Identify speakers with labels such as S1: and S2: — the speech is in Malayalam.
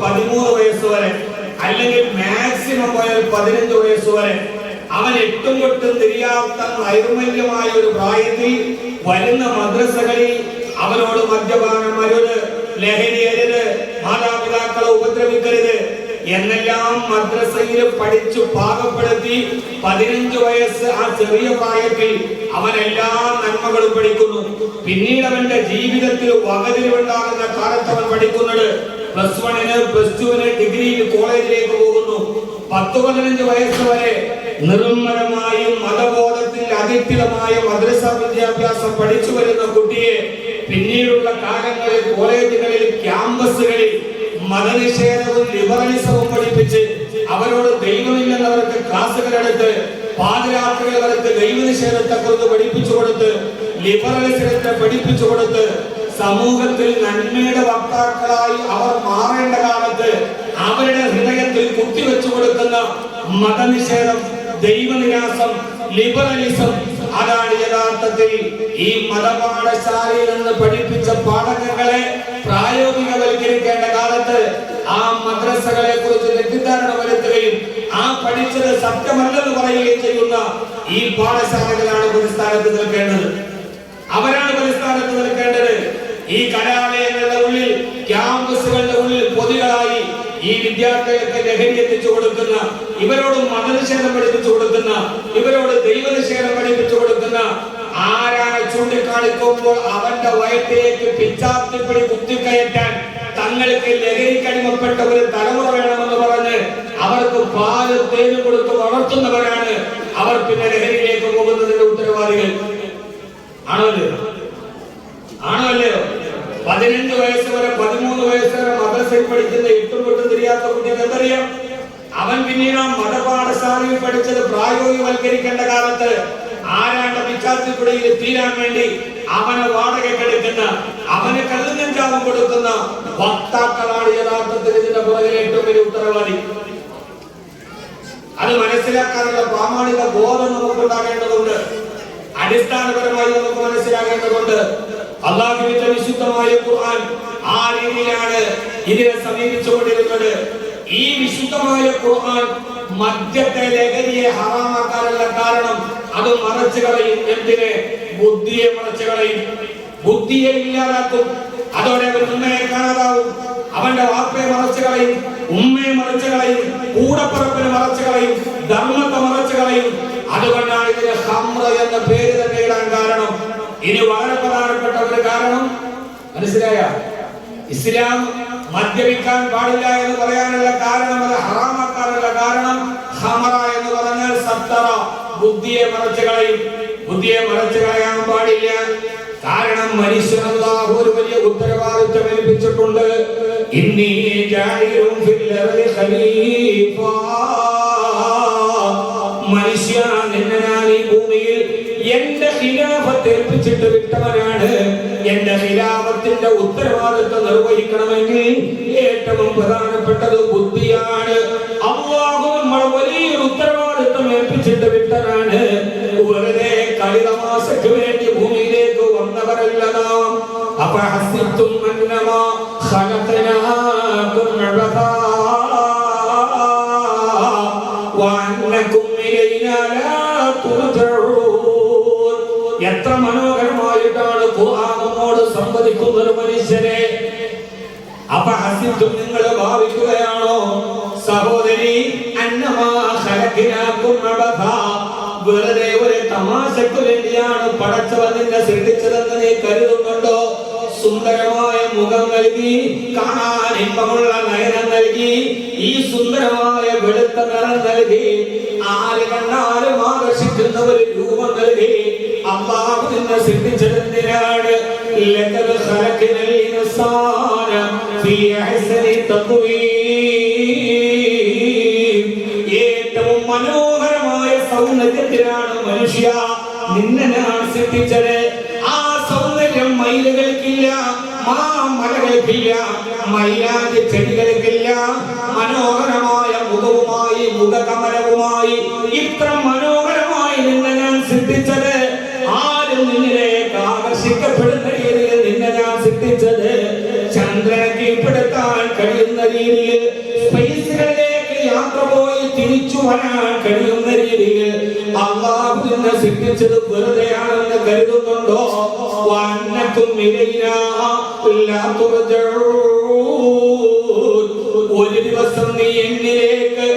S1: പതിമൂന്ന് വയസ്സ് വരെ അല്ലെങ്കിൽ മാക്സിമം പോയാൽ പതിനഞ്ച് വയസ്സ് വരെ അവൻ എട്ടും കൊട്ടും തിരിയാത്ത നൈർമല്യമായ ഒരു പ്രായത്തിൽ വരുന്ന മദ്രസകളിൽ അവനോട് മദ്യപാനം അരുത് ലഹരി അരുത് മാതാപിതാക്കളെ ഉപദ്രവിക്കരുത് എന്നെല്ലാം മദ്രസയിൽ പഠിച്ചു പാകപ്പെടുത്തി പതിനഞ്ച് വയസ്സ് ആ ചെറിയ പ്രായത്തിൽ അവൻ എല്ലാ നന്മകളും പഠിക്കുന്നു. പിന്നീട് അവന്റെ ജീവിതത്തിൽ വകതിരിവുണ്ടാകുന്ന കാലത്ത് അവൻ പഠിക്കുന്നത് പ്ലസ് വണ്ണിന് പ്ലസ് ടുവിന് ഡിഗ്രിയിൽ കോളേജിലേക്ക് പോകുന്നു. പത്ത് പതിനഞ്ച് വയസ്സ് വരെ നിർമ്മലമായും മതബോധത്തിൽ അധിഷ്ഠിതമായ മദ്രസ വിദ്യാഭ്യാസം പഠിച്ചു വരുന്ന കുട്ടിയെ പിന്നീടുള്ള കാലങ്ങളിൽ കോളേജുകളിൽ ക്യാമ്പസുകളിൽ മതനിഷേധവും ലിബറലിസവും പഠിപ്പിച്ച് അവരോട് ദൈവമില്ലെന്നവർക്ക് ക്ലാസുകൾ എടുത്ത് പാതിരാത്രികൾ അവർക്ക് ദൈവനിഷേധത്തെ കുറിച്ച് പഠിപ്പിച്ചു കൊടുത്ത് ലിബറലിസത്തെ പഠിപ്പിച്ചു കൊടുത്ത് സമൂഹത്തിൽ നന്മയുടെ വക്താക്കളായി അവർ മാറേണ്ട കാലത്ത് അവരുടെ ഹൃദയത്തിൽ കുത്തിവെച്ചു കൊടുക്കുന്ന മതനിഷേധം ദൈവനിരാസം ലിബറലിസം അതാണ് യഥാർത്ഥത്തിൽ ഈ മതപാഠശാലയിൽ നിന്ന് പഠിപ്പിച്ച പാഠങ്ങളെ പ്രായോഗികവൽക്കരിക്കേണ്ട കാലത്ത് ആ മദ്രസകളെ കുറിച്ച് തെറ്റിദ്ധാരണ വരുത്തുകയും ആ പഠിച്ചത് സത്യമല്ലെന്ന് പറയുകയും ചെയ്യുന്ന ഈ പാഠശാലകളാണ് പുരസ്കാരത്ത് നിൽക്കേണ്ടത്. അവരാണ് പുരസ്കാരത്ത് നിൽക്കേണ്ടത്. ഈ കലാലയങ്ങളുടെ ഉള്ളിൽ ക്യാമ്പസുകളുടെ ഉള്ളിൽ പൊതികളായി ഈ വിദ്യാർത്ഥികൾക്ക് ലഹരി എത്തിച്ചു കൊടുക്കുന്ന ഇവരോട് മതനിഷേധം പഠിപ്പിച്ചു കൊടുക്കുന്ന ഇവരോട് ദൈവനിഷേധം പഠിപ്പിച്ചു കൊടുക്കുന്ന ആരാണ് ചൂണ്ടിക്കാണിക്കുമ്പോൾ അവന്റെ വയറ്റിലേക്ക് പിച്ചാത്തിപ്പടി കുത്തിക്കയറ്റാൻ തങ്ങൾക്ക് ലഹരിക്കടിമപ്പെട്ട ഒരു തലമുറ വേണമെന്ന് പറഞ്ഞ് അവർക്ക് പാൽ തേനും കൊടുത്ത് വളർത്തുന്നവരാണ്. അവർ പിന്നെ ലഹരിയിലേക്ക് പോകുന്നതിന്റെ ഉത്തരവാദികൾ ആണോ അല്ലയോ ആണോ അല്ലയോ പതിനഞ്ച് വയസ്സ് വരെ പതിമൂന്ന് വയസ്സ് പഠിക്കുന്ന എട്ടും പൊട്ടും തിരിയാത്ത കുട്ടിക്ക് എന്തറിയാം അവൻ പിന്നീട് ആ മതപാഠശാലയിൽ പഠിച്ചത് പ്രായോഗികവൽക്കരിക്കേണ്ട കാലത്ത് ആരാണ്ട പിച്ചാത്തിപ്പുഴയിൽ തീരാൻ വേണ്ടി അവനെ വാടകയ്ക്കെടുക്കുന്ന അവന് കല്ലുനെഞ്ചാവും കൊടുക്കുന്ന വക്താക്കളാണ് യഥാർത്ഥത്തിൽ ഇതിന്റെ പുറകിൽ ഏറ്റവും വലിയ ഉത്തരവാദി. അത് മനസ്സിലാക്കാനുള്ള പ്രാമാണിക ബോധം നമുക്ക് ഉണ്ടാകേണ്ടതുണ്ട്. അടിസ്ഥാനപരമായി നമുക്ക് മനസ്സിലാകേണ്ടതുണ്ട്. അള്ളാഹുവിന്റെ വിശുദ്ധമായ ഖുർആൻ ആ രീതിയിലാണ് ഇതിനെ സമീപിച്ചുകൊണ്ടിരുന്നത് ഈ വിശുദ്ധമായ ഖുർആൻ മദ്യത്തെ ലഹരിയെ ഹറാമാക്കാനുള്ള കാരണം അത് മറച്ചു കളയും. എന്തിനെ? ബുദ്ധിയെ മറച്ചു കളയും. ബുദ്ധിയെ ഇല്ലാതാക്കും. അതോടെ അവൻ ഉമ്മയെ കാണാതാവും. അവന്റെ വാപ്പയെ മറച്ചു കളയും. ഉമ്മയെ മറച്ചു കളയും. കൂടപ്പറപ്പിനെ മറച്ചു കളയും. ധർമ്മത്തെ മറച്ചു കളയും. അതുകൊണ്ടാണ് ഇതിന് ഹമ്ര എന്ന പേര് തന്നെ ഇടാൻ കാരണം. ഇനി വളരെ പ്രധാനപ്പെട്ട ഒരു കാരണം. മനസ്സിലായ? ഇസ്ലാം മദ്യപിക്കാൻ പാടില്ല എന്ന് പറയാനുള്ള കാരണം അത് ഹറാമാക്കാനുള്ള കാരണം ഹമറ എന്ന് പറഞ്ഞാൽ സത്തറ. ബുദ്ധിയെ മറച്ചു കളയും. ബുദ്ധിയെ മറച്ചു കളയാൻ പാടില്ല. കാരണം മനുഷ്യൻ അല്ലാഹു ഒരു വലിയ ഉത്തരവാദിത്വം ഏൽപ്പിച്ചിട്ടുണ്ട്. ഇന്നി ഫിൽ മനുഷ്യ നിന്നെ ഞാൻ ഈ ഭൂമിയിൽ എന്റെ ഖിലാഫത്ത് ഏൽപ്പിച്ചിട്ട് വിട്ടവനാണ്. എന്റെ ഖിലാഫത്തിന്റെ ഉത്തരവാദിത്വം നിർവഹിക്കണമെങ്കിൽ ഏറ്റവും പ്രധാനപ്പെട്ടത് ബുദ്ധിയാണ്. അള്ളാഹു നമ്മൾ വലിയൊരു ഉത്തരവാദിത്വം ഏൽപ്പിച്ചിട്ട് വിട്ടവനാണ് വെറുതെ കളിതമാശയ്ക്ക് വേണ്ടി ഭൂമിയിലേക്ക് വന്നവരല്ല നാം. ഖലഖനാകും അബഥാ വഅന്നകും ഇലൈനാ ലാ തുർജഊൻ എത്ര മനോഹരമായിട്ടാണ് ഖുർആാനോട് സംവദിക്കുന്ന ഒരു മനുഷ്യനെ. അപ്പൊ അപഹസിത്തും നിങ്ങൾ ഭാവിക്കുകയാണോ? സഹോദരി വെറുതെ ഒരു തമാശക്ക് വേണ്ടിയാണ് പടച്ചവൻ നിന്നെ സൃഷ്ടിച്ചതെന്ന് നീ കരുതുന്നുണ്ടോ? സുന്ദരമായ മുഖം നൽകി കാണാൻ ഇമ്പമുള്ള നയനം നൽകി ഈ സുന്ദരമായ വെളുത്ത നിറം നൽകി ആര് കണ്ടാലും ആകർഷിക്കുന്ന ഒരു രൂപം നൽകി. അള്ളാഹു നിന്നെ സിദ്ധിച്ചതെന്തിനാണ്? ലഖദ് ഖലഖനൽ ഇൻസാന ഫീ അഹ്സനി തഖ്വീം ഏറ്റവും മനോഹരമായ സൗന്ദര്യത്തിലാണ് മനുഷ്യ നിന്നെ ഞാൻ സൃഷ്ടിച്ചത് ആ സൗന്ദര്യം മയിലുകൾക്കില്ല മാമലകൾക്കില്ല മൈലാതി ചെടികൾക്കില്ല. മനോഹരമായ മുഖവുമായി മുഖകമലവുമായി ഇത്ര മനോഹരമായി രീതിയിൽ സ്പേസുകളിലേക്ക് യാത്ര പോയി തിരിച്ചു വരാൻ കഴിയുന്ന രീതിയിൽ അള്ളാഹു നിന്നെ സൃഷ്ടിച്ചത് വെറുതെയാണെന്ന് കരുതുന്നുണ്ടോ. ഒരു ദിവസം നീ എന്നിലേക്ക്